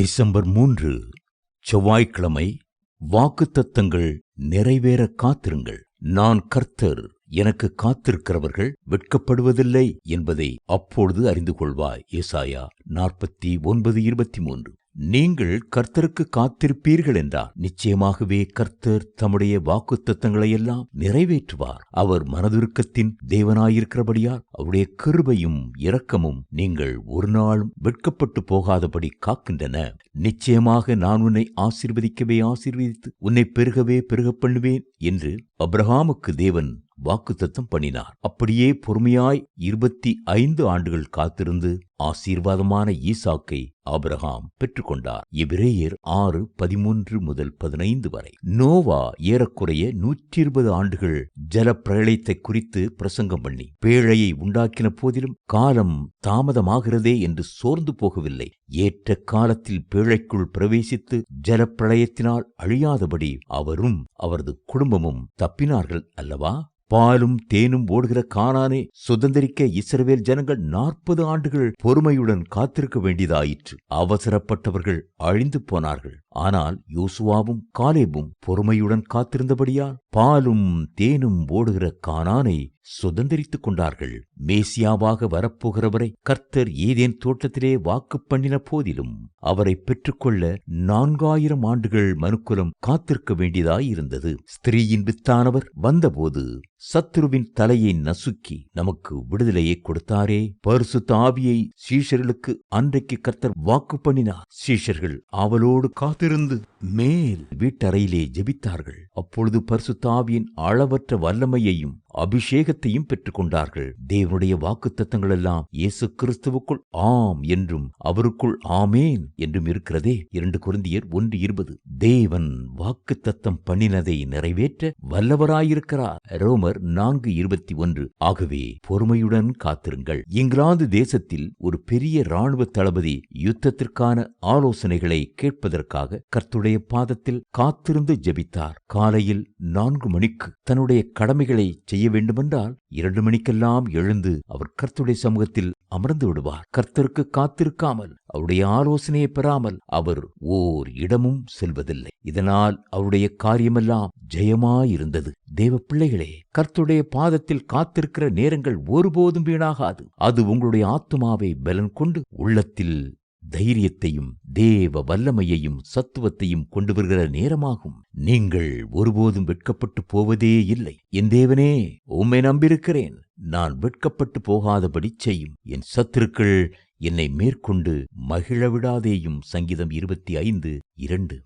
December மூன்று செவ்வாய்க்கிழமை வாக்குத்தத்தங்கள் நிறைவேற காத்திருங்கள். நான் கர்த்தர் எனக்கு காத்திருக்கிறவர்கள் வெட்கப்படுவதில்லை என்பதை அப்பொழுது அறிந்து கொள்வாய். ஏசாயா நாற்பத்தி ஒன்பது இருபத்தி மூன்று. நீங்கள் கர்த்தருக்கு காத்திருப்பீர்கள் என்றார். நிச்சயமாகவே கர்த்தர் தம்முடைய வாக்கு எல்லாம் நிறைவேற்றுவார். அவர் மனதுருக்கத்தின் தேவனாயிருக்கிறபடியால் அவருடைய கிருபையும் இரக்கமும் நீங்கள் ஒரு நாளும் வெட்கப்பட்டு போகாதபடி காக்கின்றன. நிச்சயமாக நான் உன்னை ஆசீர்வதிக்கவே ஆசீர்வதித்து உன்னை பெருகவே பெருகப் பண்ணுவேன் என்று அப்ரஹாமுக்கு தேவன் வாக்குத்தத்தம் பண்ணினார். அப்படியே பொறுமையாய் இருபத்தி ஐந்து ஆண்டுகள் காத்திருந்து ஆசீர்வாதமான ஈசாக்கை ஆபிரகாம் பெற்றுக்கொண்டார். எபிரேயர் ஆறு பதிமூன்று முதல் பதினைந்து வரை. நோவா ஏறக்குறைய நூற்றி இருபது ஆண்டுகள் ஜல பிரளயத்தை குறித்து பிரசங்கம் பண்ணி பேழையை உண்டாக்கின போதிலும் காலம் தாமதமாகிறதே என்று சோர்ந்து போகவில்லை. ஏற்ற காலத்தில் பேழைக்குள் பிரவேசித்து ஜல பிரளயத்தினால் அழியாதபடி அவரும் அவரது குடும்பமும் தப்பினார்கள் அல்லவா? பாலும் தேனும் ஓடுகிற காணானே சுதந்திரிக்க இஸ்ரவேல் ஜனங்கள் நாற்பது ஆண்டுகள் பொறுமையுடன் காத்திருக்க வேண்டியதாயிற்று. அவசரப்பட்டவர்கள் அழிந்து போனார்கள். ஆனால் யோசுவாவும் காலேபும் பொறுமையுடன் காத்திருந்தபடியால் பாலும் தேனும் ஓடுகிற கானானை சுதந்திரித்துக் கொண்டார்கள். மேசியாவாக வரப்போகிறவரை கர்த்தர் ஏதேன் தோட்டத்திலே வாக்கு பண்ணின போதிலும் அவரை பெற்றுக்கொள்ள நான்காயிரம் ஆண்டுகள் மனுக்குலம் காத்திருக்க வேண்டியதாயிருந்தது. ஸ்திரீயின் வித்தானவர் வந்தபோது சத்ருவின் தலையை நசுக்கி நமக்கு விடுதலையை கொடுத்தாரே. பரிசுத்த ஆவியை சீஷர்களுக்கு அன்றைக்கு கர்த்தர் வாக்கு பண்ணினார். சீஷர்கள் அவளோடு காத்திருந்து மேல் வீட்டறையிலே ஜெபித்தார்கள். அப்பொழுது பரிசுத்தாவியின் அளவற்ற வல்லமையையும் அபிஷேகத்தையும் பெற்றுக்கொண்டார்கள். தேவனுடைய வாக்குத்தத்தங்கள் எல்லாம் இயேசு கிறிஸ்துவுக்குள் ஆம் என்றும் அவருக்குள் ஆமேன் என்றும் இருக்கிறதே. இரண்டு குருந்தியர் ஒன்று இருபது. தேவன் வாக்குத்தத்தம் பண்ணினதை நிறைவேற்ற வல்லவராயிருக்கிறார். ரோமர் நான்கு இருபத்தி ஒன்று. ஆகவே பொறுமையுடன் காத்திருங்கள். இங்கிலாந்து தேசத்தில் ஒரு பெரிய இராணுவ தளபதி யுத்தத்திற்கான ஆலோசனைகளை கேட்பதற்காக கர்த்துடைய பாதத்தில் காத்திருந்து ஜெபித்தார். காலையில் நான்கு மணிக்கு தன்னுடைய கடமைகளை செய்ய வேண்டுமென்றால் இரண்டு மணிக்கெல்லாம் எழுந்து அவர் கர்த்துடைய சமூகத்தில் அமர்ந்து விடுவார். கர்த்தருக்கு காத்திருக்காமல் அவருடைய ஆலோசனையை பெறாமல் அவர் ஓர் இடமும் செல்வதில்லை. இதனால் அவருடைய காரியமெல்லாம் ஜெயமாயிருந்தது. தேவ பிள்ளைகளே கர்த்துடைய பாதத்தில் காத்திருக்கிற நேரங்கள் ஒருபோதும் வீணாகாது. அது உங்களுடைய ஆத்துமாவை பலன் கொண்டு உள்ளத்தில் தைரியத்தையும் தேவ வல்லமையையும் சத்துவத்தையும் கொண்டு வருகிற நேரமாகும். நீங்கள் ஒருபோதும் வெட்கப்பட்டு போவதே இல்லை. என் தேவனே உம்மை நம்பியிருக்கிறேன். நான் வெட்கப்பட்டு போகாதபடி செய்யும். என் சத்துருக்கள் என்னை மேற்கொண்டு மகிழவிடாதேயும் சங்கீதம் இருபத்தி ஐந்து இரண்டு.